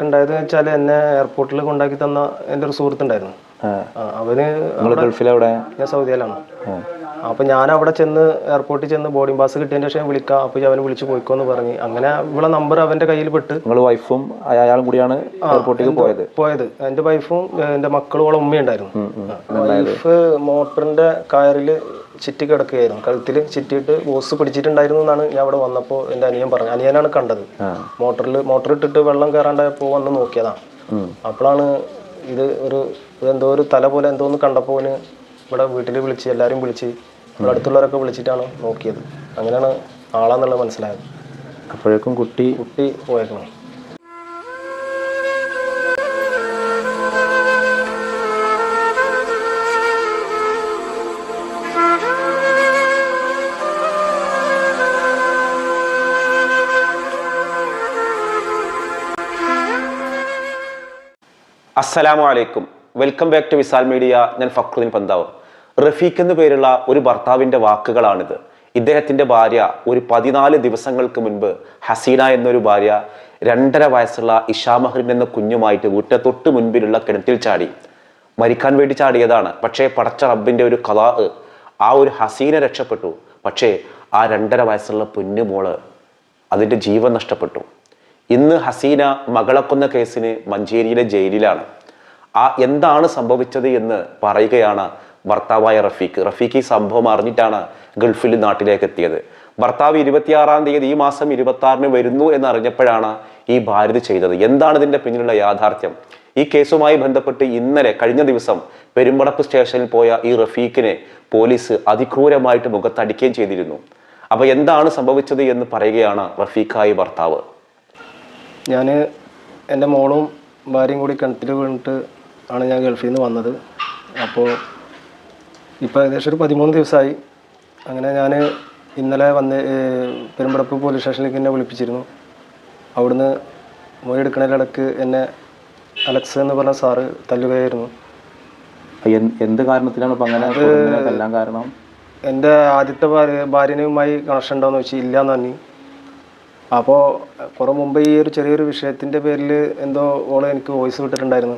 വഴക്കുണ്ടായത് വെച്ചാൽ എന്നെ എയർപോർട്ടിൽ കൊണ്ടാക്കി തന്ന എന്റെ ഒരു സുഹൃത്തുണ്ടായിരുന്നു. അവന് ഗൾഫിലെവിടെ? ഞാൻ സൗദിയിലാണ്. അപ്പൊ ഞാൻ അവിടെ ചെന്ന് എയർപോർട്ടിൽ ചെന്ന് ബോർഡിംഗ് പാസ് കിട്ടിയതിന് ശേഷം വിളിക്കാം. അപ്പൊ അവനെ വിളിച്ച് പോയിക്കോന്ന് പറഞ്ഞു. അങ്ങനെ ഇവിടെ നമ്പർ അവന്റെ കയ്യിൽ പെട്ട്. നിങ്ങൾ വൈഫും അയാളും കൂടിയാണ് എയർപോർട്ടിലേക്ക് പോയത്? പോയത്. എന്റെ വൈഫും എന്റെ മക്കളും ഉമ്മയുണ്ടായിരുന്നു വൈഫ് മോട്ടറിന്റെ കയറിൽ ചിറ്റി കിടക്കുകയായിരുന്നു. കഴുത്തിൽ ചിറ്റിയിട്ട് ഓസ് പിടിച്ചിട്ടുണ്ടായിരുന്നു എന്നാണ് ഞാൻ അവിടെ വന്നപ്പോൾ എന്റെ അനിയൻ പറഞ്ഞത്. അനിയനാണ് കണ്ടത്. മോട്ടറിൽ മോട്ടർ ഇട്ടിട്ട് വെള്ളം കയറാണ്ടായപ്പോൾ വന്ന് നോക്കിയതാണ് അപ്പോഴാണ് ഇത് ഒരു എന്തോ ഒരു തല പോലെ എന്തോ ഒന്ന് കണ്ടപ്പോൾ ഇവിടെ വീട്ടിൽ വിളിച്ച് എല്ലാവരും വിളിച്ച് ഇവിടെ അടുത്തുള്ളവരൊക്കെ വിളിച്ചിട്ടാണ് നോക്കിയത്. അങ്ങനെയാണ് ആളാന്നുള്ളത് മനസ്സിലായത്. അപ്പോഴേക്കും കുട്ടി കുട്ടി പോയേക്കണം. അസ്സലാമു അലൈക്കും. Welcome back to Visal media ഞാൻ ഫക്രുദ്ദീൻ പന്താവ്. റഫീഖ് എന്നു പേരുള്ള ഒരു ഭർത്താവിന്റെ വാക്കുകളാണിത്. ഇദ്ദേഹത്തിന്റെ ഭാര്യ ഒരു പതിനാല് ദിവസങ്ങൾക്ക് മുൻപ് ഹസീന എന്നൊരു ഭാര്യ രണ്ടര വയസ്സുള്ള ഇഷാ മഹറിൻ എന്ന കുഞ്ഞുമായിട്ട് വീട്ടിലെ തൊട്ട് മുൻപിലുള്ള കിണറ്റിൽ ചാടി. മരിക്കാൻ വേണ്ടി ചാടിയതാണ്. പക്ഷേ പടച്ച റബ്ബിന്റെ ഒരു കലാ ആ ഒരു ഹസീന രക്ഷപ്പെട്ടു. പക്ഷേ ആ രണ്ടര വയസ്സുള്ള പൊന്നുമോൾ അതിന്റെ ജീവൻ നഷ്ടപ്പെട്ടു. ഇന്ന് ഹസീന മകളെ കൊന്ന കേസിന് മഞ്ചേരിയിലെ ജയിലിലാണ്. ആ എന്താണ് സംഭവിച്ചത് എന്ന് പറയുകയാണ് ഭർത്താവായ റഫീഖ്. റഫീഖ് ഈ സംഭവം അറിഞ്ഞിട്ടാണ് ഗൾഫിൽ നാട്ടിലേക്ക് എത്തിയത്. ഭർത്താവ് ഇരുപത്തിയാറാം തീയതി ഈ മാസം ഇരുപത്തി ആറിന് വരുന്നു എന്നറിഞ്ഞപ്പോഴാണ് ഈ ഭാര്യ ചെയ്തത്. എന്താണ് ഇതിന്റെ പിന്നിലുള്ള യാഥാർത്ഥ്യം? ഈ കേസുമായി ബന്ധപ്പെട്ട് ഇന്നലെ കഴിഞ്ഞ ദിവസം പെരുമ്പടപ്പ് സ്റ്റേഷനിൽ പോയ ഈ റഫീഖിനെ പോലീസ് അതിക്രൂരമായിട്ട് മുഖത്തടിക്കുകയും ചെയ്തിരുന്നു. അപ്പൊ എന്താണ് സംഭവിച്ചത് എന്ന് പറയുകയാണ് റഫീഖായി ഭർത്താവ്. ഞാൻ എന്റെ മോളും ഭാര്യയും കൂടി കിണറ്റിൽ വീണിട്ട് ആണ് ഞാൻ ഗൾഫിൽ നിന്ന് വന്നത്. അപ്പോൾ ഇപ്പോൾ ഏകദേശം ഒരു പതിമൂന്ന് ദിവസമായി. അങ്ങനെ ഞാൻ ഇന്നലെ വന്ന് പെരുമ്പടപ്പ് പോലീസ് സ്റ്റേഷനിലേക്ക് എന്നെ വിളിപ്പിച്ചിരുന്നു. അവിടുന്ന് മൊഴിയെടുക്കണതിലിടക്ക് എന്നെ അലക്സ് എന്ന് പറഞ്ഞ സാറ് തല്ലുകയായിരുന്നു. എന്ത് കാരണത്തിലാണ് അങ്ങനെ കാരണം? എന്റെ ആദ്യത്തെ ഭാര്യ ഭാര്യനുമായി കണക്ഷൻ ഉണ്ടോയെന്ന് ചോദിച്ചു ഇല്ല എന്ന് പറഞ്ഞു. അപ്പോൾ കുറെ മുമ്പ് ഈ ഒരു ചെറിയൊരു വിഷയത്തിന്റെ പേരിൽ എന്തോ ഓൾ എനിക്ക് വോയിസ് വിട്ടിട്ടുണ്ടായിരുന്നു.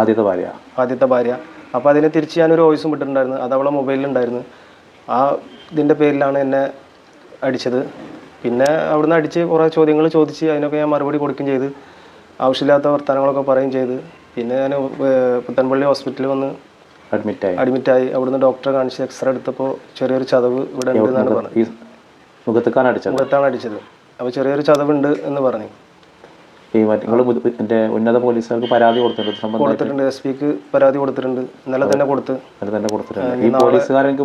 ആദ്യത്തെ ഭാര്യ. ആദ്യത്തെ ഭാര്യ. അപ്പോൾ അതിനെ തിരിച്ച് ഞാനൊരു വോയിസും വിട്ടിട്ടുണ്ടായിരുന്നു. അത് അവളെ മൊബൈലിലുണ്ടായിരുന്നു ആ ഇതിന്റെ പേരിലാണ് എന്നെ അടിച്ചത്. പിന്നെ അവിടുന്ന് അടിച്ച് കുറേ ചോദ്യങ്ങൾ ചോദിച്ച് അതിനൊക്കെ ഞാൻ മറുപടി കൊടുക്കുകയും ചെയ്ത്. ആവശ്യമില്ലാത്ത വർത്തമാനങ്ങളൊക്കെ പറയുകയും ചെയ്ത്. പിന്നെ ഞാൻ പുത്തൻപള്ളി ഹോസ്പിറ്റലിൽ വന്ന് അഡ്മിറ്റായി അഡ്മിറ്റായി അവിടുന്ന് ഡോക്ടറെ കാണിച്ച് എക്സ്റേ എടുത്തപ്പോൾ ചെറിയൊരു ചതവ് ഇവിടെ ഉണ്ടെന്നാണ് പറഞ്ഞത്. മുഖത്താണ് അടിച്ചത്. അപ്പോൾ ചെറിയൊരു ചതവുണ്ട് എന്ന് പറഞ്ഞു. ഈ നിങ്ങൾ ഉന്നത പോലീസുകാർക്ക് പരാതി കൊടുത്തിട്ടുണ്ട് കൊടുത്തിട്ടുണ്ട് എസ് പിക്ക് പരാതി കൊടുത്തിട്ടുണ്ട്. ഇന്നലെ തന്നെ കൊടുത്ത്. തന്നെ കൊടുത്തിട്ടുണ്ട്. ഈ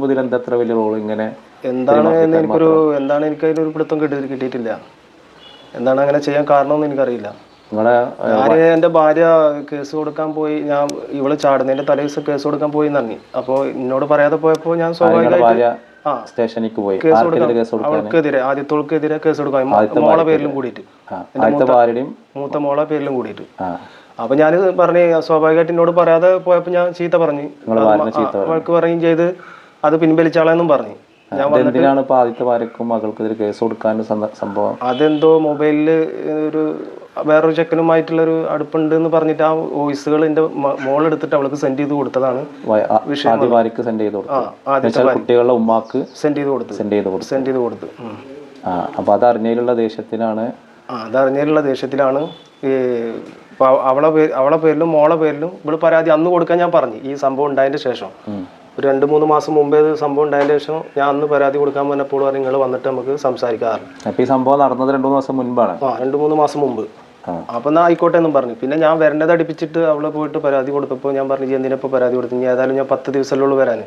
ഇതിൽ എന്താ വലിയ റോൾ ഇങ്ങനെ എന്താണ് എന്ന് എനിക്കൊരു എന്താണ് എനിക്ക് അതിനൊരു പിടുത്തം കിട്ടി കിട്ടിയിട്ടില്ല. എന്താണ് അങ്ങനെ ചെയ്യാൻ കാരണമെന്ന് എനിക്കറിയില്ല. എന്റെ ഞാൻ എന്റെ ഭാര്യ കേസ് കൊടുക്കാൻ പോയി ഞാൻ ഇവൾ ചാടുന്നതിന്റെ തലേ ദിവസം കേസ് കൊടുക്കാൻ പോയി നന്ദി അപ്പോൾ എന്നോട് പറയാതെ പോയപ്പോൾ ഞാൻ സ്വാഭാവികമായിട്ട് ആ സ്റ്റേഷനിലേക്ക് പോയി. അവൾക്കെതിരെ ആദ്യത്തോൾക്കെതിരെ കേസ് കൊടുക്കാം മോളെ പേരിലും കൂടിയിട്ട്. മൂത്ത മോളെ പേരിലും കൂടിയിട്ട്. അപ്പൊ ഞാൻ പറഞ്ഞു സ്വാഭാവികമായിട്ട് എന്നോട് പറയാതെ പോയപ്പോ ഞാൻ ചീത്ത പറഞ്ഞു. അവൾക്ക് പറയുകയും ചെയ്ത് അത് പിൻവലിച്ചാളെന്നും പറഞ്ഞു. ഞാൻ എന്തിനാണ് ഇപ്പൊ ആദ്യത്തെ ഭാര്യക്കും മകൾക്കെതിരെ കേസ് കൊടുക്കാൻ സംഭവം? അതെന്തോ മൊബൈലിൽ ഒരു വേറൊരു ചെക്കനുമായിട്ടുള്ളൊരു അടുപ്പുണ്ട് എന്ന് പറഞ്ഞിട്ട് ആ വോയിസുകൾ എന്റെ മോളെടുത്തിട്ട് അവൾക്ക് സെൻഡ് ചെയ്ത് കൊടുത്തതാണ് വയ- ആ- ആദ്യ ഭാര്യക്ക് സെൻഡ് ചെയ്ത് കൊടുത്തു. കുട്ടികളുടെ ഉമ്മാക്ക് സെൻഡ് ചെയ്ത് കൊടുത്തു. സെൻഡ് ചെയ്ത് കൊടുത്തു. സെൻഡ് ചെയ്ത് കൊടുത്തു. ആ അപ്പൊ അത് അറിഞ്ഞതിലുള്ള ദേഷ്യത്തിലാണ് അതറിഞ്ഞതിലുള്ള ദേഷ്യത്തിലാണ് അവളെ പേര് അവളെ പേരിലും മോളെ പേരിലും ഇവൾ പരാതി അന്ന് കൊടുക്കാൻ ഞാൻ പറഞ്ഞു ഈ സംഭവം ഉണ്ടായതിന്റെ ശേഷം. ഒരു രണ്ട് മൂന്ന് മാസം മുമ്പേ ഇത് സംഭവം ഉണ്ടായതിന് ശേഷം ഞാൻ അന്ന് പരാതി കൊടുക്കാൻ വന്നപ്പോൾ പറഞ്ഞു നിങ്ങൾ വന്നിട്ട് നമുക്ക് സംസാരിക്കാറ്. അപ്പൊ ഈ സംഭവം നടന്നത് രണ്ട് മൂന്ന് മാസം മുൻപാണ്? ആ രണ്ട് മൂന്ന് മാസം മുമ്പ്. അപ്പൊ എന്നാ ആയിക്കോട്ടെ എന്നും പറഞ്ഞു. പിന്നെ ഞാൻ വരേണ്ടത് അടുപ്പിച്ചിട്ട് അവളെ പോയിട്ട് പരാതി കൊടുത്തപ്പോൾ ഞാൻ പറഞ്ഞു "ഇജ്ജ് എന്തിനാ പരാതി കൊടുത്തു ഇനി ഏതായാലും ഞാൻ പത്ത് ദിവസമല്ലേ ഉള്ളൂ വരാൻ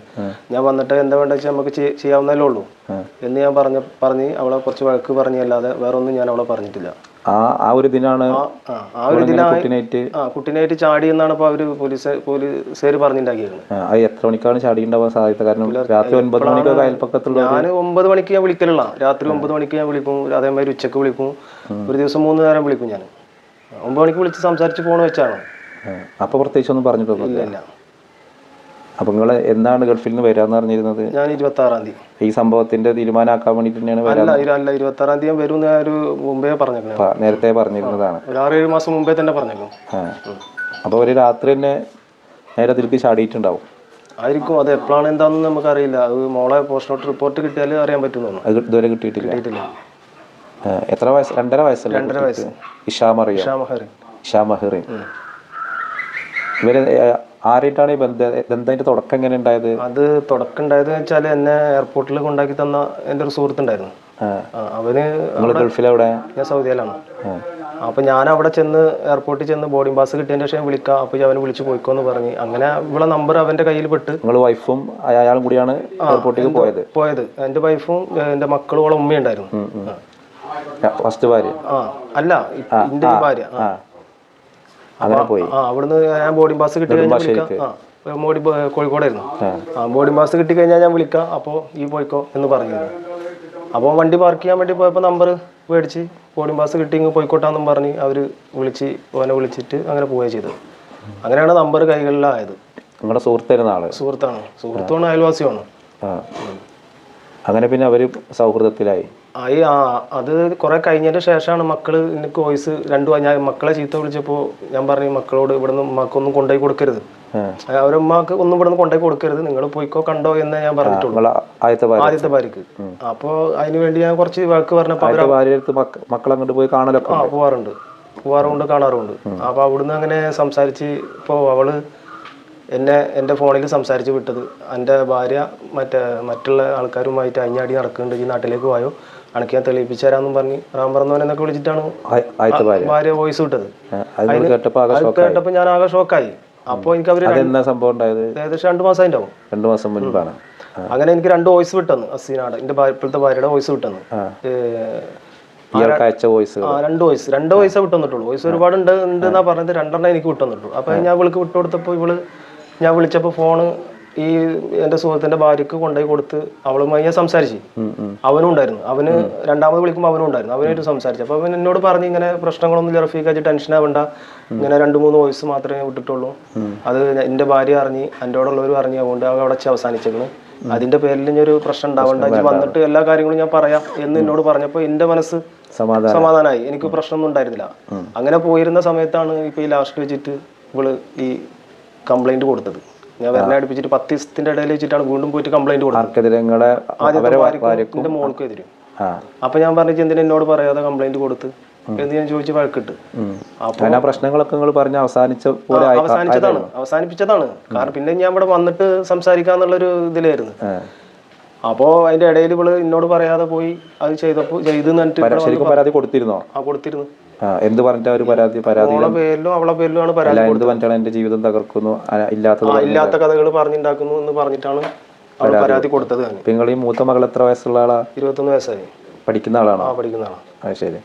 ഞാൻ വന്നിട്ട് എന്താ വേണ്ട വെച്ചാൽ നമുക്ക് ചെയ്- ചെയ്യാവുന്നതല്ലേ ഉള്ളൂ. എന്ന് ഞാൻ പറഞ്ഞ പറഞ്ഞ് അവളെ കുറച്ച് വഴക്ക് പറഞ്ഞല്ലാതെ വേറെ ഒന്നും ഞാൻ അവളെ പറഞ്ഞിട്ടില്ല. ആ ആ ഒരു ദിനാണ് ആ ഒരു കുട്ടിനായിട്ട് ആ ചാടി എന്നാണ് ഇപ്പൊ അവർ പോലീസ് പോലീസുകാർ പറഞ്ഞിട്ടുണ്ടാക്കിയത് അത് എത്ര മണിക്കാണ് ചാടിയുണ്ടാവാൻ സാധ്യത? കാരണം രാത്രി ഒൻപത് മണിക്ക് അയൽപ്പക്കത്തുള്ള ഞാൻ ഒമ്പത് മണിക്ക് ഞാൻ വിളിക്കലുള്ള രാത്രി ഒമ്പത് മണിക്ക് ഞാൻ വിളിക്കും. അതേമാതിരി ഉച്ചയ്ക്ക് വിളിക്കും. ഒരു ദിവസം മൂന്ന് നേരം വിളിക്കും ഞാൻ ഒമ്പത് മണിക്ക് വിളിച്ച് സംസാരിച്ച് പോണ വെച്ചാണ്. അപ്പോൾ അപ്പൊ പ്രത്യേകിച്ച് ഒന്നും പറഞ്ഞിട്ടൊന്നുമില്ല അപ്പൊ നിങ്ങൾ എന്താണ് ഗൾഫിൽ നിന്ന് വരാന്ന് പറഞ്ഞിരുന്നത് ഞാൻ ഇരുപത്തി ആറാം തീയതി. ഈ സംഭവത്തിന്റെ തീരുമാനമാക്കാൻ വേണ്ടി തന്നെയാണ് അല്ല ഇരുപത്തി ആറാം തീയതി വരും ഒരു മുമ്പേ പറഞ്ഞേക്കണേ നേരത്തെ പറഞ്ഞിരുന്നതാണ്. ഒരു ആറ് ഏഴ് മാസം മുമ്പേ തന്നെ പറഞ്ഞല്ലോ അപ്പോൾ അപ്പൊ ഒരു രാത്രി തന്നെ നേരെ അതിലേക്ക് ചാടിയിട്ടുണ്ടാവും. ആയിരിക്കും അത് എപ്പോഴാണ് എന്താണെന്ന് നമുക്കറിയില്ല. അത് മോളെ പോസ്റ്റ്മോർട്ടം റിപ്പോർട്ട് കിട്ടിയാൽ അറിയാൻ പറ്റുന്നു അത് ഇതുവരെ കിട്ടിയിട്ടില്ല. എത്ര വയസ്സ്? രണ്ടര വയസ്സല്ലേ രണ്ടര വയസ്സ്. ഇഷാ മറിയ? ഇഷാ ഇഷാ മഹിറിൻ. ഇവർ ആരായിട്ടാണ് ഈ ബന്ധ ബന്ധത്തിന്റെ തുടക്കം എങ്ങനെ ഉണ്ടായത്? അത് തുടക്കം ഉണ്ടായത് വെച്ചാൽ എന്നെ എയർപോർട്ടിൽ കൊണ്ടാക്കി തന്ന എന്റെ ഒരു സുഹൃത്തുണ്ടായിരുന്നു. അവന് ഗൾഫിലെവിടെ? ഞാൻ സൗദിയിലാണ്. അപ്പൊ ഞാൻ അവിടെ ചെന്ന് എയർപോർട്ടിൽ ചെന്ന് ബോർഡിംഗ് പാസ് കിട്ടിയതിന് ശേഷം വിളിക്കാം. അപ്പൊ അവന് വിളിച്ച് പോയിക്കോന്ന് പറഞ്ഞ്. അങ്ങനെ ഇവിടെ നമ്പർ അവന്റെ കയ്യിൽ പെട്ട് നിങ്ങൾ വൈഫും അയാളും കൂടിയാണ് എയർപോർട്ടിലേക്ക് പോയത്? പോയത്. എന്റെ വൈഫും എന്റെ മക്കളും ഉമ്മയുണ്ടായിരുന്നു ഫസ്റ്റ് ഭാര്യ? ആ അല്ല ഭാര്യ. അങ്ങനെ പോയി. അവിടുന്ന് ഞാൻ ബോർഡിംഗ് പാസ് കിട്ടി കഴിഞ്ഞാൽ മോഡി കോഴിക്കോടായിരുന്നു. ആ. ബോർഡിംഗ് പാസ് കിട്ടി കഴിഞ്ഞാൽ ഞാൻ വിളിക്കാം. അപ്പോൾ ഈ പോയിക്കോ എന്ന് പറഞ്ഞു. അപ്പോൾ വണ്ടി പാർക്ക് ചെയ്യാൻ വേണ്ടി പോയപ്പോൾ നമ്പർ മേടിച്ച് ബോർഡിംഗ് പാസ് കിട്ടി ഇങ്ങ് പോയിക്കോട്ടാന്നും പറഞ്ഞ് അവർ വിളിച്ച് ഓനെ വിളിച്ചിട്ട് അങ്ങനെ പോവുകയും ചെയ്തത്. അങ്ങനെയാണ് നമ്പർ കൈകളിലായത്. നമ്മുടെ സുഹൃത്തായിരുന്ന ആൾ. സുഹൃത്താണ്. സുഹൃത്തുമാണ് അയൽവാസിയാണ്. അങ്ങനെ പിന്നെ അവർ സൗഹൃദത്തിലായി. ആയി ആ അത് കുറെ കഴിഞ്ഞതിന് ശേഷമാണ് മക്കൾ എനിക്ക് വോയിസ് രണ്ടു ഞാൻ മക്കളെ ചീത്ത വിളിച്ചപ്പോൾ ഞാൻ പറഞ്ഞു മക്കളോട് ഇവിടുന്ന് ഉമ്മാക്കൊന്നും കൊണ്ടുപോയി കൊടുക്കരുത്. അവരമ്മക്ക് ഒന്നും ഇവിടുന്ന് കൊണ്ടുപോയി കൊടുക്കരുത്. നിങ്ങൾ പോയിക്കോ കണ്ടോ എന്ന് ഞാൻ പറഞ്ഞിട്ടുള്ളൂ. ആദ്യത്തെ ഭാര്യ ആദ്യത്തെ ഭാര്യക്ക്. അപ്പൊ അതിന് വേണ്ടി ഞാൻ കുറച്ച് വാക്ക് പറഞ്ഞപ്പോൾ മക്കൾ അങ്ങോട്ട് പോയി കാണലൊക്കെ ആ പോവാറുണ്ട്. പോവാറുണ്ട് കാണാറുണ്ട്. അപ്പൊ അവിടുന്ന് അങ്ങനെ സംസാരിച്ച് ഇപ്പോ അവൾ എന്നെ എന്റെ ഫോണിൽ സംസാരിച്ച് വിട്ടത്. എന്റെ ഭാര്യ മറ്റേ മറ്റുള്ള ആൾക്കാരുമായിട്ട് അഞ്ഞാടി നടക്കുന്നുണ്ട്. ഈ നാട്ടിലേക്ക് പോയോ. അണക്ക് ഞാൻ തെളിയിപ്പിച്ചു തരാമെന്നും പറഞ്ഞ് റാം പറഞ്ഞവനെന്നൊക്കെ വിളിച്ചിട്ടാണ് ഭാര്യ. വോയിസ് വിട്ടത് കേട്ടപ്പോ ഞാൻ ആകെ ഷോക്കായി അപ്പോൾ എനിക്ക് അവർ സംഭവം ഉണ്ടായത്? ഏകദേശം രണ്ട് മാസം ഉണ്ടാവും രണ്ടു മാസം മുൻപാണ് അങ്ങനെ എനിക്ക് രണ്ട് വോയിസ് വിട്ടെന്ന് അസീനാട് എന്റെ ഇപ്പോഴത്തെ ഭാര്യയുടെ വോയിസ് വിട്ടെന്ന്. അയച്ച വോയിസ് രണ്ട് വോയിസ് രണ്ട് വോയിസേ വിട്ടു തന്നിട്ടുള്ളൂ വോയിസ് ഒരുപാട് ഉണ്ട് ഉണ്ട് എന്നാ പറഞ്ഞത് രണ്ടെണ്ണം എനിക്ക് വിട്ടുന്നിട്ടുള്ളൂ. അപ്പൊ ഞാൻ വിളിക്ക് വിട്ടു കൊടുത്തപ്പോൾ ഇവൾ ഞാൻ വിളിച്ചപ്പോൾ ഫോണ് ഈ എന്റെ സുഹൃത്തിന്റെ ഭാര്യക്ക് കൊണ്ടുപോയി കൊടുത്ത് അവളുമായി ഞാൻ സംസാരിച്ചു. അവനും ഉണ്ടായിരുന്നു. അവന് രണ്ടാമത് വിളിക്കുമ്പോൾ അവനും ഉണ്ടായിരുന്നു. അവനായിട്ട് സംസാരിച്ചു. അപ്പൊ അവൻ എന്നോട് പറഞ്ഞു ഇങ്ങനെ പ്രശ്നങ്ങളൊന്നും റഫീഖാച്ച് ടെൻഷൻ ആവണ്ട. ഇങ്ങനെ രണ്ട് മൂന്ന് വോയിസ് മാത്രമേ വിട്ടിട്ടുള്ളൂ. അത് എന്റെ ഭാര്യ അറിഞ്ഞ് എന്റെ ഉള്ളവർ അറിഞ്ഞ് അതുകൊണ്ട് അവ അവിടെ വെച്ച് അവസാനിച്ചേക്കണ് അതിന്റെ പേരിൽ ഇനി ഒരു പ്രശ്നം ഉണ്ടാവണ്ട. വന്നിട്ട് എല്ലാ കാര്യങ്ങളും ഞാൻ പറയാം എന്ന് എന്നോട് പറഞ്ഞപ്പോൾ എന്റെ മനസ്സ് സമാധാനമായി. എനിക്ക് പ്രശ്നമൊന്നും ഉണ്ടായിരുന്നില്ല. അങ്ങനെ പോയിരുന്ന സമയത്താണ് ഇപ്പൊ ഈ ലാസ്റ്റ് വെച്ചിട്ട് ഇവൾ ഈ കംപ്ലൈന്റ് കൊടുത്തത്. ഞാൻ വരണ അടുപ്പിച്ചിട്ട് പത്ത് ദിവസത്തിന്റെ ഇടയിൽ വെച്ചിട്ടാണ് വീണ്ടും പോയിട്ട് കംപ്ലൈന്റ് എന്റെ മോൾക്കും എതിരും. അപ്പൊ ഞാൻ പറഞ്ഞു എന്തിനാ എന്നോട് പറയാതെ കംപ്ലൈന്റ് കൊടുത്ത്? എന്ന് ഞാൻ ചോദിച്ചു വഴക്കിട്ട്. അപ്പൊ അങ്ങനെ ആ പ്രശ്നങ്ങളൊക്കെ നിങ്ങൾ പറഞ്ഞ അവസാനിച്ച പോലെ അവസാനിച്ചതാണ്. അവസാനിപ്പിച്ചതാണ്. കാരണം പിന്നെ ഞാൻ ഇവിടെ വന്നിട്ട് സംസാരിക്കാന്നുള്ളൊരു ഇതിലായിരുന്നു. അപ്പോ അതിന്റെ ഇടയിൽ ഇവൾ എന്നോട് പറയാതെ പോയി അത് ചെയ്തപ്പോ ചെയ്ത് ശരിക്കും പരാതി കൊടുത്തിരുന്നോ? ആ കൊടുത്തിരുന്നു. എന്ത് പറഞ്ഞിട്ട് അവർ പരാതി പരാതി പേരിലും അവളെ പേരിലും ആണ് പരാതി എന്ത് പറഞ്ഞിട്ടാണ് എന്റെ ജീവിതം തകർക്കുന്നു? ഇല്ലാത്ത കഥകൾ പറഞ്ഞുണ്ടാക്കുന്നു എന്ന് പറഞ്ഞിട്ടാണ് അവൾ പരാതി കൊടുത്തത്. നിങ്ങൾ ഈ മൂത്ത മകൾ എത്ര വയസ്സുള്ള ആളാ? ഇരുപത്തൊന്ന് വയസ്സായി. പഠിക്കുന്ന ആളാണോ? പഠിക്കുന്ന ആളാ. അത് ശരി.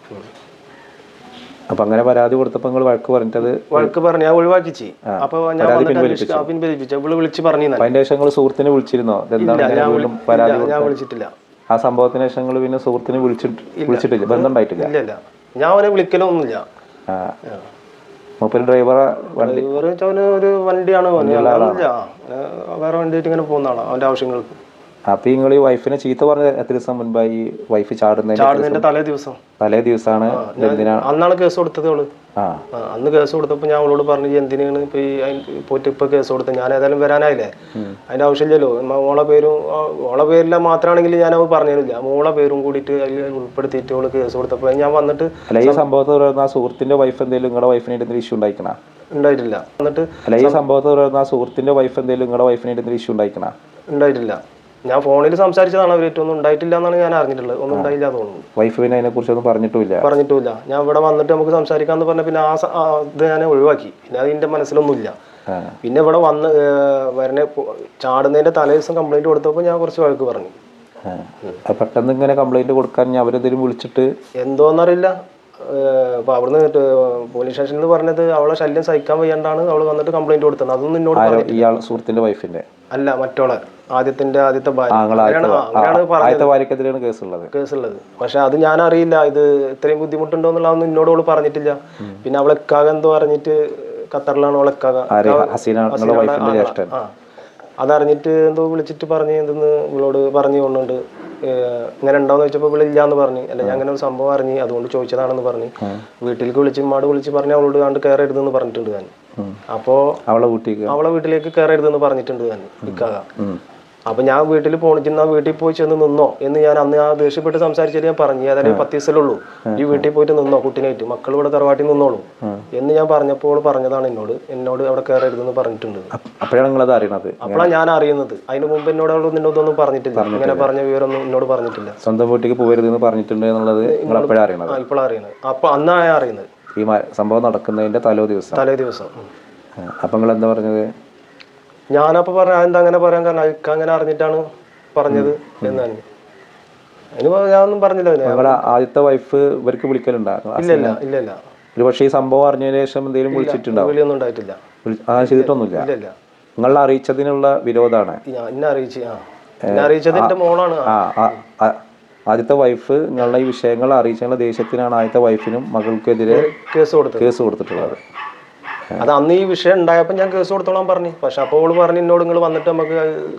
അപ്പൊ അങ്ങനെ പരാതി കൊടുത്തപ്പോ നിങ്ങൾ വഴക്ക് പറഞ്ഞിട്ടത് വഴക്ക് പറഞ്ഞു ഞാൻ ഒഴിവാക്കിച്ച്. അപ്പൊ ഞാൻ പിൻവലിപ്പിച്ചു. വിളിച്ച് പറഞ്ഞു അതിന്റെ ശേഷം നിങ്ങൾ സുഹൃത്തിനെ വിളിച്ചിരുന്നോ? എന്താണ് പരാതി ഞാൻ വിളിച്ചിട്ടില്ല. ആ സംഭവത്തിന് ശേഷം നിങ്ങൾ പിന്നെ സുഹൃത്തിനെ വിളിച്ചിട്ട് വിളിച്ചിട്ടില്ല. ബന്ധം ഉണ്ടായിട്ടില്ല. ഇല്ല. ഞാൻ അവനെ വിളിക്കലൊന്നുമില്ല. ആ. മൂപ്പര് ഡ്രൈവറെ വണ്ടി ഡ്രൈവർ അവന് ഒരു വണ്ടിയാണ്. അവന് വേറെ വണ്ടിയായിട്ട് ഇങ്ങനെ പോകുന്ന ആളാണ് അവന്റെ ആവശ്യങ്ങൾക്ക്. അപ്പൊ നിങ്ങൾ ഈ വൈഫിനെ ചീത്ത പറഞ്ഞ എത്ര ദിവസം മുൻപായി ഈ വൈഫ് ചാടുന്നതിന്റെ തലേ ദിവസം. തലേ ദിവസമാണ് അന്നാണ് കേസ് കൊടുത്തത് അവൾ. അന്ന് കേസ് കൊടുത്തപ്പോ ഞാൻ അവളോട് പറഞ്ഞു "ഇയ്യ് എന്തിനാണ് ഇപ്പൊ പോയിട്ട് ഇപ്പൊ കേസ് കൊടുത്തത്? ഞാൻ ഏതായാലും വരാനായില്ലേ? അതിന്റെ ആവശ്യമില്ലല്ലോ. മോളെ പേരും ഓളെ പേരില്ല മാത്രമാണെങ്കിൽ ഞാൻ അവ പറഞ്ഞില്ല മോളെ പേരും കൂടിയിട്ട് അതിൽ ഉൾപ്പെടുത്തിയിട്ട് അവൾ കേസ് കൊടുത്തപ്പോ ഞാൻ വന്നിട്ട് അല്ല ഈ ആ സുഹൃത്തിന്റെ വൈഫ് എന്തെങ്കിലും നിങ്ങളുടെ വൈഫിനായിട്ട് എന്തെങ്കിലും ഇഷ്യൂ ഉണ്ടായിക്കണ? ഉണ്ടായിട്ടില്ല. എന്നിട്ട് അല്ല ഈ സംഭവത്തെ തുടർന്ന് ആ സുഹൃത്തിന്റെ വൈഫ് എന്തെങ്കിലും നിങ്ങളുടെ വൈഫിനായിട്ട് എന്തെങ്കിലും ഇഷ്യൂ ഉണ്ടായിക്കണ? ഉണ്ടായിട്ടില്ല. ഞാൻ ഫോണിൽ സംസാരിച്ചതാണ് അവർ ഏറ്റവും ഉണ്ടായിട്ടില്ല എന്നാണ് ഞാൻ അറിഞ്ഞിട്ടുള്ളത്. ഒന്നും ഉണ്ടായില്ല തോന്നുന്നു. വൈഫ് പിന്നെ അതിനെ കുറിച്ചൊന്നും പറഞ്ഞിട്ടില്ല പറഞ്ഞിട്ടില്ല ഞാൻ ഇവിടെ വന്നിട്ട് നമുക്ക് സംസാരിക്കാന്ന് പറഞ്ഞ പിന്നെ ആ ഇത് ഞാൻ ഒഴിവാക്കി. പിന്നെ അതിന്റെ മനസ്സിലൊന്നുമില്ല. ആ. പിന്നെ ഇവിടെ വന്ന് വരണ ചാടുന്നതിന്റെ തലേ ദിവസം കംപ്ലൈന്റ് കൊടുത്തപ്പോൾ ഞാൻ കുറച്ച് വഴക്ക് പറഞ്ഞു. പെട്ടെന്ന് ഇങ്ങനെ കംപ്ലൈന്റ് കൊടുക്കാൻ അവരെന്തെങ്കിലും വിളിച്ചിട്ട് എന്തോന്നറിയില്ല. ഇപ്പൊ അവിടുന്ന് പോലീസ് സ്റ്റേഷനിൽ പറഞ്ഞത് അവളെ ശല്യം സഹിക്കാൻ വയ്യാണ്ടാണ് അവൾ വന്നിട്ട് കംപ്ലൈന്റ് കൊടുത്തത്. അതൊന്നും എന്നോട് ആരോ പറഞ്ഞിട്ടില്ല. ഇയാൾ സുഹൃത്തിന്റെ വൈഫിന്റെ അല്ല മറ്റോളെ. ആദ്യത്തിന്റെ ആദ്യത്തെ ഭാര്യ. ആ നിങ്ങൾ അങ്ങനെയാണ് ആ, അങ്ങനെയാണ് പറഞ്ഞത്. ആദ്യത്തെ ഭാര്യക്കെതിരെയാണ് കേസുള്ളത്. കേസുള്ളത്. പക്ഷെ അത് ഞാൻ അറിയില്ല ഇത് ഇത്രയും ബുദ്ധിമുട്ടുണ്ടോ എന്നുള്ളതൊന്നും എന്നോട് അവൾ പറഞ്ഞിട്ടില്ല. പിന്നെ അവളെ എക്കാക അറിഞ്ഞിട്ട് പറഞ്ഞിട്ട് ഖത്തറിലാണ് അവളെ എക്കാക ആര് ഹസീന നിങ്ങളുടെ വൈഫിന്റെ ജ്യേഷ്ഠൻ. ആ. അതറിഞ്ഞിട്ട് എന്തോ വിളിച്ചിട്ട് പറഞ്ഞ് എന്തെന്ന് ഇവളോട് പറഞ്ഞു കൊണ്ടുണ്ട് ഇങ്ങനെ ഉണ്ടോന്ന് ചോദിച്ചപ്പോൾ ഇവിടെ ഇല്ലാന്ന് പറഞ്ഞു. അല്ല ഞാൻ അങ്ങനെ ഒരു സംഭവം അറിഞ്ഞ് അതുകൊണ്ട് ചോദിച്ചതാണെന്ന് പറഞ്ഞു. വീട്ടിലേക്ക് വിളിച്ച് മാട് വിളിച്ച് പറഞ്ഞ് അവളോട് കണ്ട് കയറരുതെന്ന് പറഞ്ഞിട്ടുണ്ട് ഞാൻ. അപ്പോ അവളെ വീട്ടിലേക്ക്? അവളെ വീട്ടിലേക്ക് കയറരുതെന്ന് പറഞ്ഞിട്ടുണ്ട് ഞാൻ. ഇക്കാക അപ്പൊ ഞാൻ വീട്ടിൽ പോണിച്ചിരുന്ന വീട്ടിൽ പോയി ചെന്ന് നിന്നോ എന്ന് ഞാൻ അന്ന് ആ ദേഷ്യപ്പെട്ട് സംസാരിച്ചിട്ട് ഞാൻ പറഞ്ഞു. ഏതായാലും പത്ത് ദിവസമുള്ളൂ ഈ വീട്ടിൽ പോയിട്ട് നിന്നോ കുട്ടീനായിട്ട്. മക്കൾ ഇവിടെ തറവാട്ടിൽ നിന്നോളൂ. എന്ന് ഞാൻ പറഞ്ഞപ്പോൾ പറഞ്ഞതാണ് എന്നോട്. എന്നോട് അവിടെ കയറരുതെന്ന് പറഞ്ഞിട്ടുണ്ട്. അപ്പോഴാണ് അറിയണത്? അപ്പോഴാണ് ഞാൻ അറിയുന്നത്. അതിന് മുമ്പ് എന്നോട് അവൾ നിന്നോടൊന്നും പറഞ്ഞിട്ടില്ല. ഇങ്ങനെ പറഞ്ഞ വിവരമൊന്നും എന്നോട് പറഞ്ഞിട്ടില്ല. സ്വന്തം വീട്ടിലേക്ക് പോകരുത് എന്ന് പറഞ്ഞിട്ടുണ്ട് എന്നുള്ളത് ഇപ്പോഴാണ് അറിയുന്നത് അപ്പൊ അന്നാണ് അറിയുന്നത്. ഈ സംഭവം നടക്കുന്നതിന്റെ തലേ ദിവസം. തലേ ദിവസം. അപ്പൊ നിങ്ങൾ എന്താ പറഞ്ഞത്? ഞാനപ്പോ പറഞ്ഞ എന്താ അങ്ങനെ പറയാൻ കാരണം? അയക്ക അങ്ങനെ അറിഞ്ഞിട്ടാണ് പറഞ്ഞത് എന്നാണ്. അതിന് ഞാനൊന്നും പറഞ്ഞില്ല. നിങ്ങളുടെ ആദ്യത്തെ വൈഫ് ഇവർക്ക് വിളിക്കലുണ്ടാ? ഇല്ല ഇല്ല ഇല്ല ഒരു പക്ഷേ ഈ സംഭവം അറിഞ്ഞതിന് ശേഷം എന്തെങ്കിലും വിളിച്ചിട്ടുണ്ടാവും. വിളിയൊന്നും ഉണ്ടായിട്ടില്ല. ആ ചെയ്തിട്ടൊന്നുമില്ല. ഇല്ല നിങ്ങളെ അറിയിച്ചതിനുള്ള വിരോധാണ് ആദ്യത്തെ വൈഫ് നിങ്ങളുടെ ഈ വിഷയങ്ങൾ അറിയിച്ചുള്ള ദേഷ്യത്തിനാണ് ആദ്യത്തെ വൈഫിനും മകൾക്കെതിരെ കേസ് കൊടുത്തിട്ടുള്ളത്. അത് അന്ന് ഈ വിഷയം ഉണ്ടായപ്പോൾ ഞാൻ കേസ് കൊടുത്തോളാൻ പറഞ്ഞു. പക്ഷെ അപ്പോൾ അവൾ പറഞ്ഞു എന്നോട് നിങ്ങൾ വന്നിട്ട് നമുക്ക്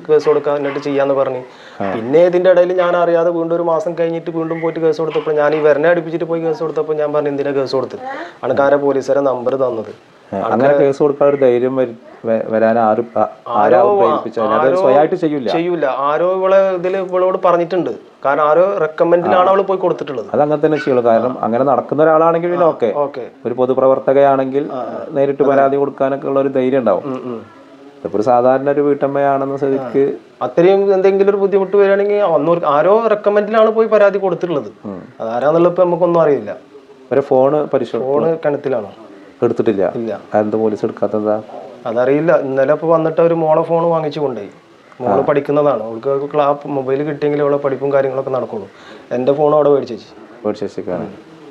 കേസ് കൊടുക്കാൻ എന്നിട്ട് ചെയ്യാന്ന് പറഞ്ഞു. പിന്നെ ഇതിന്റെ ഇടയിൽ ഞാൻ അറിയാതെ വീണ്ടും ഒരു മാസം കഴിഞ്ഞിട്ട് വീണ്ടും പോയിട്ട് കേസ് കൊടുത്തപ്പോൾ ഞാൻ ഈ വരനെ അടുപ്പിച്ചിട്ട് പോയി കേസ് കൊടുത്തപ്പോൾ ഞാൻ പറഞ്ഞു എന്തിനാ കേസ് കൊടുത്ത് അണക്കാരെ പോലീസുകാരെ നമ്പർ തന്നത്. അങ്ങനെ കേസ് കൊടുക്കാൻ ഒരു ധൈര്യം വര- വരാൻ ആരും ആരാ സ്വയമായിട്ട് ചെയ്യൂല. ചെയ്യൂല. ആരോ ഇവളെ ഇതിൽ ഇവളോട് പറഞ്ഞിട്ടുണ്ട്. കാരണം ആരോ റെക്കമെൻഡിലാണ് അവൾ പോയി കൊടുത്തിട്ടുള്ളത്. അത് അങ്ങനെ തന്നെ ചെയ്യുള്ളൂ. കാരണം അങ്ങനെ നടക്കുന്ന ഒരാളാണെങ്കിൽ പിന്നെ ഓക്കെ. ഒരു പൊതുപ്രവർത്തകയാണെങ്കിൽ നേരിട്ട് പരാതി കൊടുക്കാനൊക്കെ ഉള്ള ഒരു ധൈര്യം ഉണ്ടാവും. ഇതിപ്പോ ഒരു സാധാരണ ഒരു വീട്ടമ്മയാണെന്ന സ്ഥിതിക്ക് അത്രയും എന്തെങ്കിലും ഒരു ബുദ്ധിമുട്ട് വരികയാണെങ്കിൽ അന്ന് ആരോ റെക്കമെൻഡിലാണ് പോയി പരാതി കൊടുത്തിട്ടുള്ളത്. അതാരാന്നുള്ളത് ഇപ്പൊ നമുക്കൊന്നും അറിയില്ല. ഒരു ഫോണ് പരിശോധന ഫോണ് കിണറ്റിലാണ്? എടുത്തിട്ടില്ല. അതെന്ത് പോലീസ് എടുക്കാത്തതാ അതറിയില്ല. ഇന്നലെ ഇപ്പൊ വന്നിട്ട് ഒരു മോളെ ഫോൺ വാങ്ങിച്ചു കൊണ്ടുപോയി മോൾ പഠിക്കുന്നതാണ്. അവൾക്ക് ക്ലാ മൊബൈൽ കിട്ടിയെങ്കിൽ അവളെ പഠിപ്പും കാര്യങ്ങളൊക്കെ നടക്കുള്ളൂ. എന്റെ ഫോൺ അവിടെ മേടിച്ചു വെച്ച്. പേടിച്ചേക്കാണ്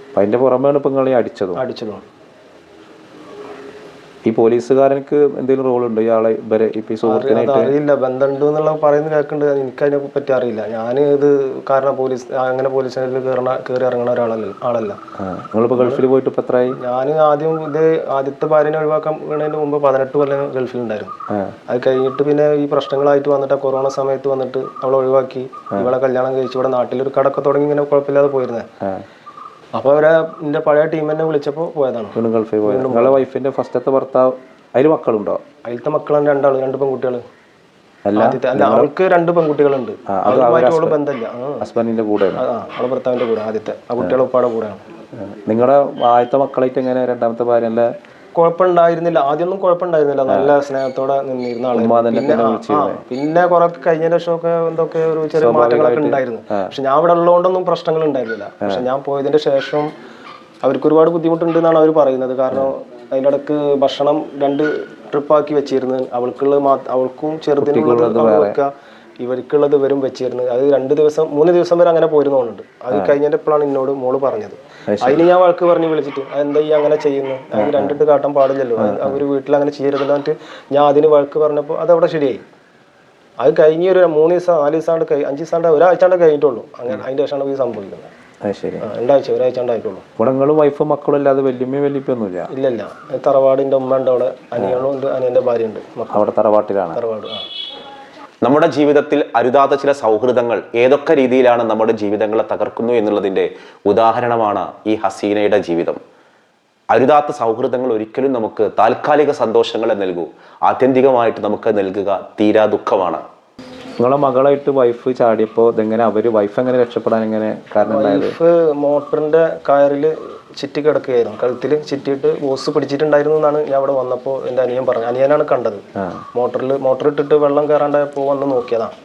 അപ്പൊ അതിന്റെ പുറമെയാണ് ഇപ്പൊ നിങ്ങളെ അടിച്ചതും. അടിച്ചതും. ഈ പോലീസുകാരനക്ക് എന്തെങ്കിലും റോൾ ഉണ്ടോ ഇയാളെ ഇവരെ ഇപ്പൊ സുഹൃത്തിനായിട്ട് അറിയില്ല. ബന്ധമുണ്ട് എന്നുള്ള പറയുന്നത് കേൾക്കുന്നുണ്ട് എനിക്ക് അതിനെ പറ്റി അറിയില്ല. ഞാൻ ഇത് കാരണം പോലീസ് അങ്ങനെ പോലീസ് സ്റ്റേഷനിൽ കയറണ കയറി ഇറങ്ങുന്ന ഒരാളല്ല ആളല്ല. നിങ്ങളിപ്പോ ഗൾഫിൽ പോയിട്ട് ഇപ്പൊ എത്രയായി ഞാൻ ആദ്യം ഇത് ആദ്യത്തെ ഭാര്യനെ ഒഴിവാക്കാൻ വീണതിന് മുമ്പ് പതിനെട്ട് കൊല്ലം ഗൾഫിലുണ്ടായിരുന്നു. ആ. അത് കഴിഞ്ഞിട്ട് പിന്നെ ഈ പ്രശ്നങ്ങളായിട്ട് വന്നിട്ട് കൊറോണ സമയത്ത് വന്നിട്ട് അവളെ ഒഴിവാക്കി ഇവളെ കല്യാണം കഴിച്ച് ഇവിടെ നാട്ടിലൊരു കടക്കെ തുടങ്ങി ഇങ്ങനെ കുഴപ്പമില്ലാതെ പോയിരുന്നത് ആ. അപ്പോൾ അവരെ എന്റെ പഴയ ടീം തന്നെ വിളിച്ചപ്പോൾ പോയതാണ്. വീണ്ടും ഗൾഫിൽ പോയത് നിങ്ങളെ വൈഫിന്റെ ഫസ്റ്റത്തെ ഭർത്താവ് അതിൽ മക്കളുണ്ടോ? അതിലത്തെ മക്കളാണ് രണ്ടാൾ രണ്ട് പെൺകുട്ടികൾ അല്ല അവൾക്ക് രണ്ട് പെൺകുട്ടികളുണ്ട്. അവരുമായിട്ട് അവൾ ബന്ധമില്ല. ഹസ്ബൻഡിന്റെ കൂടെ അവളെ ഭർത്താവിന്റെ കൂടെ ആദ്യത്തെ. ആ കുട്ടികളെ ഉപ്പാടെ കൂടെയാണ്. നിങ്ങളുടെ ആദ്യത്തെ മക്കളായിട്ട് എങ്ങനെ രണ്ടാമത്തെ ഭാര്യ കുഴപ്പമുണ്ടായിരുന്നില്ല. ആദ്യമൊന്നും കുഴപ്പമുണ്ടായിരുന്നില്ല. നല്ല സ്നേഹത്തോടെ നിന്നിരുന്ന ആൾ പിന്നെ കുറെ കഴിഞ്ഞ ശേഷമൊക്കെ എന്തൊക്കെ ഒരു ചെറിയ മാറ്റങ്ങളൊക്കെ ഉണ്ടായിരുന്നു. പക്ഷെ ഞാൻ ഇവിടെ ഉള്ളതുകൊണ്ടൊന്നും പ്രശ്നങ്ങൾ ഉണ്ടായിരുന്നില്ല. പക്ഷെ ഞാൻ പോയതിന്റെ ശേഷം അവർക്ക് ഒരുപാട് ബുദ്ധിമുട്ടുണ്ട് എന്നാണ് അവർ പറയുന്നത്. കാരണം അതിന്റെ ഇടയ്ക്ക് ഭക്ഷണം രണ്ട് ട്രിപ്പാക്കി വെച്ചിരുന്നു. അവൾക്കുള്ള അവൾക്കും ചെറുതിനുള്ള വെക്കുക ഇവർക്കുള്ളത് വരും വെച്ചിരുന്നു അത് രണ്ട് ദിവസം മൂന്ന് ദിവസം വരെ അങ്ങനെ പോയിരുന്നുണ്ട് അത് കഴിഞ്ഞപ്പോഴാണ് എന്നോട് മോൾ പറഞ്ഞത്. അതിന് ഞാൻ വഴക്ക് പറഞ്ഞ് വിളിച്ചിട്ട് എന്താ ഈ അങ്ങനെ ചെയ്യുന്നു? അത് രണ്ടിട്ട് കാട്ടാൻ പാടില്ലല്ലോ. അവർ വീട്ടിൽ അങ്ങനെ ചെയ്യരുതല്ലോ എന്നിട്ട് ഞാൻ അതിന് വഴക്ക് പറഞ്ഞപ്പോൾ അത് അവിടെ ശരിയായി. അത് കഴിഞ്ഞ ഒരു മൂന്ന് ദിവസം നാല് ദിവസം കഴി അഞ്ച് ദിവസം ഒരാഴ്ച കഴിഞ്ഞിട്ടുള്ളൂ. അങ്ങനെ അതിന്റെ ശേഷമാണ് ഇത് സംഭവിക്കുന്നത്. രണ്ടാഴ്ച ഒരാഴ്ച ഉണ്ടായിട്ടുള്ളൂ ഇവിടെ വൈഫും മക്കളും അല്ലാതെ വല്യമ്മയും വല്യപ്പൊന്നുമില്ല ഇല്ല ഇല്ല തറവാടിന്റെ ഉമ്മ ഉണ്ട് അവിടെ. അനിയനും ഉണ്ട് അനിയന്റെ ഭാര്യ ഉണ്ട് അവിടെ തറവാട്ടിലാണ്? തറവാട് ആ. നമ്മുടെ ജീവിതത്തിൽ അരുതാത്ത ചില സൗഹൃദങ്ങൾ ഏതൊക്കെ രീതിയിലാണ് നമ്മുടെ ജീവിതങ്ങളെ തകർക്കുന്നു എന്നുള്ളതിന്റെ ഉദാഹരണമാണ് ഈ ഹസീനയുടെ ജീവിതം. അരുതാത്ത സൗഹൃദങ്ങൾ ഒരിക്കലും നമുക്ക് താൽക്കാലിക സന്തോഷങ്ങളെ നൽകൂ. ആത്യന്തികമായിട്ട് നമുക്ക് നൽകുക തീരാ ദുഃഖമാണ്. നിങ്ങളെ മകളായിട്ട് വൈഫ് ചാടിയപ്പോ ഇതെങ്ങനെ അവർ വൈഫ് എങ്ങനെ രക്ഷപ്പെടാൻ എങ്ങനെ കാരണം വൈഫ് മോട്ടറിന്റെ കയറിൽ ചുറ്റി കിടക്കുകയായിരുന്നു. കഴുത്തിൽ ചിറ്റിയിട്ട് ഓസ് പിടിച്ചിട്ടുണ്ടായിരുന്നു എന്നാണ് ഞാൻ അവിടെ വന്നപ്പോൾ എന്റെ അനിയൻ പറഞ്ഞു അനിയനാണ് കണ്ടത്. മോട്ടറിൽ മോട്ടർ ഇട്ടിട്ട് വെള്ളം കയറാണ്ടായപ്പോൾ വന്ന് നോക്കിയതാണ്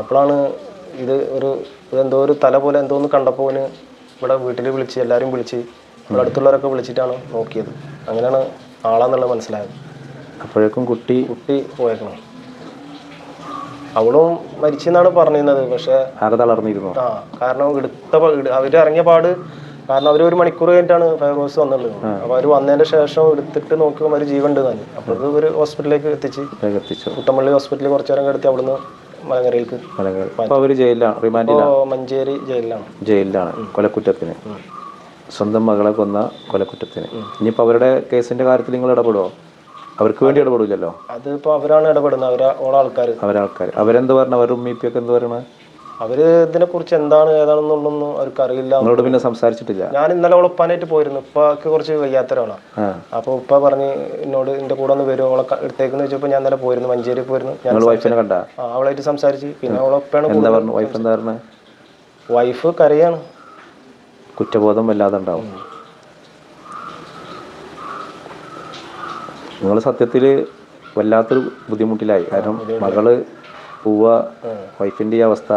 അപ്പോഴാണ് ഇത് ഒരു എന്തോ ഒരു തല പോലെ എന്തോ ഒന്ന് കണ്ടപ്പോൾ ഇവിടെ വീട്ടിൽ വിളിച്ച് എല്ലാവരും വിളിച്ച് ഇവിടെ അടുത്തുള്ളവരൊക്കെ വിളിച്ചിട്ടാണ് നോക്കിയത്. അങ്ങനെയാണ് ആളാന്നുള്ളത് മനസ്സിലായത്. അപ്പോഴേക്കും കുട്ടി കുട്ടി പോയേക്കണം. അവളും മരിച്ചെന്നാണ് പറഞ്ഞിരുന്നത്. പക്ഷേ ആകെ തളർന്നിരുന്നു? ആ കാരണം എടുത്ത അവർ ഇറങ്ങിയ പാട് കാരണം അവർ ഒരു മണിക്കൂർ കഴിഞ്ഞിട്ടാണ് ഫയർ ഫോഴ്സ് വന്നുള്ളത്. അപ്പൊ അവർ വന്നതിന്റെ ശേഷം എടുത്തിട്ട് നോക്കുമ്പോൾ ഒരു ജീവൻ ഉണ്ട് തന്നെ അപ്പോൾ ഒരു ഹോസ്പിറ്റലിലേക്ക് എത്തിച്ച് എത്തിച്ചു കുട്ടമ്പള്ളി ഹോസ്പിറ്റലിൽ കുറച്ചു നേരം കിടത്തി അവിടുന്ന് മലങ്കരയിലേക്ക് അപ്പോൾ ജയിലിലാണ്? റിമാൻഡിലാണ് മഞ്ചേരി ജയിലിലാണ്. ജയിലിലാണ്. കൊലക്കുറ്റത്തിന്. സ്വന്തം മകളെ കൊന്ന കൊലക്കുറ്റത്തിന്. ഇനിയിപ്പോ അവരുടെ കേസിന്റെ കാര്യത്തിൽ നിങ്ങൾ ഇടപെടുമോ അവർക്ക് വേണ്ടി ഇടപെടില്ലല്ലോ അതിപ്പോ അവരാണ് ഇടപെടുന്നത്. അവരാ ഓളാൾക്കാർ അവരാൾക്കാർ അവരെന്ത് പറഞ്ഞു? അവരുടെ ഉമ്മീപ്പിയൊക്കെ എന്ത് പറയണത് അവർ ഇതിനെ കുറിച്ച് എന്താണ് ഏതാണെന്നുള്ളൊന്നും അവർക്ക് അറിയില്ല. നിങ്ങളോട് പിന്നെ സംസാരിച്ചിട്ടില്ല? ഞാൻ ഇന്നലെ അവളെ ഉപ്പാനായിട്ട് പോയിരുന്നു. ഉപ്പക്ക് കുറച്ച് വയ്യാത്ത ഒരാളാണ് അപ്പൊ ഉപ്പ പറഞ്ഞ് എന്നോട് എന്റെ കൂടെ ഒന്ന് വരും അവളെ എടുത്തേക്കെന്ന് വെച്ചപ്പോ ഞാൻ ഇന്നലെ പോയിരുന്നു മഞ്ചേരി പോയിരുന്നു. ഞാൻ വൈഫിനെ കണ്ട? അവളായിട്ട് സംസാരിച്ച്. പിന്നെ അവളെ ഉപ്പയാണ് വൈഫ് എന്താ പറഞ്ഞ? വൈഫ് കരയാണ്. കുറ്റബോധം വല്ലാതെ ഉണ്ടാവും. നിങ്ങൾ സത്യത്തിൽ വല്ലാത്തൊരു ബുദ്ധിമുട്ടിലായി. കാരണം മകൾ പോവുക വൈഫിന്റെ ഈ അവസ്ഥ.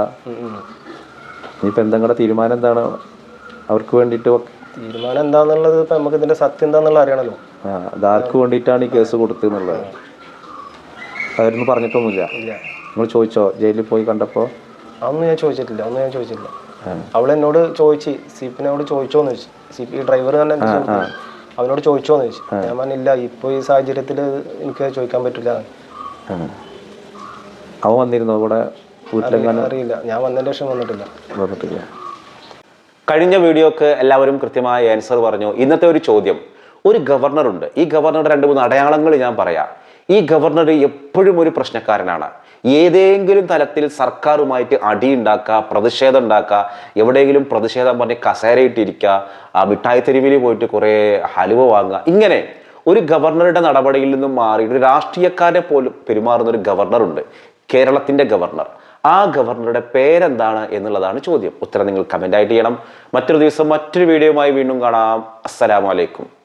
ഇനിയിപ്പോ എന്തെങ്കിലും തീരുമാനം എന്താണ്? അവർക്ക് വേണ്ടിയിട്ട് തീരുമാനം എന്താന്നുള്ളത് ഇപ്പൊ നമുക്ക് ഇതിന്റെ സത്യം എന്താന്നുള്ളത് അറിയണല്ലോ. ആ അത് ആർക്ക് വേണ്ടിയിട്ടാണ് ഈ കേസ് കൊടുത്തതെന്നുള്ളത് അവരൊന്നും പറഞ്ഞിട്ടൊന്നുമില്ല. നിങ്ങൾ ചോദിച്ചോ? ജയിലിൽ പോയി കണ്ടപ്പോൾ അതൊന്നും ഞാൻ ചോദിച്ചിട്ടില്ല ഒന്നും ഞാൻ ചോദിച്ചിട്ടില്ല. അവൾ എന്നോട് ചോദിച്ചു സിപ്പിനോട് ചോദിച്ചോന്ന് ചോദിച്ചു. സീപ്പ് ഈ ഡ്രൈവർ തന്നെ അവനോട് ചോദിച്ചോന്ന് ചോദിച്ചു. ഞാൻ പറഞ്ഞില്ല ഇപ്പൊ ഈ സാഹചര്യത്തിൽ എനിക്ക് ചോദിക്കാൻ പറ്റില്ല. അവൻ വന്നിരുന്നോ കൂടെ വീട്ടിലെങ്ങാനും? അറിയില്ല ഞാൻ വന്നതിന്റെ ശേഷം വന്നിട്ടില്ല. വന്നിട്ടില്ല. കഴിഞ്ഞ വീഡിയോക്ക് എല്ലാവരും കൃത്യമായ ആൻസർ പറഞ്ഞു. ഇന്നത്തെ ഒരു ചോദ്യം. ഒരു ഗവർണറുണ്ട്. ഈ ഗവർണറുടെ രണ്ട് മൂന്ന് അടയാളങ്ങൾ ഞാൻ പറയാം. ഈ ഗവർണർ എപ്പോഴും ഒരു പ്രശ്നക്കാരനാണ്. ഏതെങ്കിലും തലത്തിൽ സർക്കാരുമായിട്ട് അടിയുണ്ടാക്കുക പ്രതിഷേധം ഉണ്ടാക്കുക എവിടെയെങ്കിലും പ്രതിഷേധം പറഞ്ഞ് കസേരയിട്ടിരിക്കുക ആ മിഠായി തെരുവിൽ പോയിട്ട് കുറേ ഹലുവ വാങ്ങുക ഇങ്ങനെ ഒരു ഗവർണറുടെ നടപടിയിൽ നിന്നും മാറി ഒരു രാഷ്ട്രീയക്കാരെ പോലും പെരുമാറുന്ന ഒരു ഗവർണറുണ്ട്. കേരളത്തിന്റെ ഗവർണർ. ആ ഗവർണറുടെ പേരെന്താണ് എന്നുള്ളതാണ് ചോദ്യം. ഉത്തരം നിങ്ങൾ കമന്റ് ആയിട്ട് ചെയ്യണം. മറ്റൊരു ദിവസം മറ്റൊരു വീഡിയോയുമായി വീണ്ടും കാണാം. അസ്സലാമലൈക്കും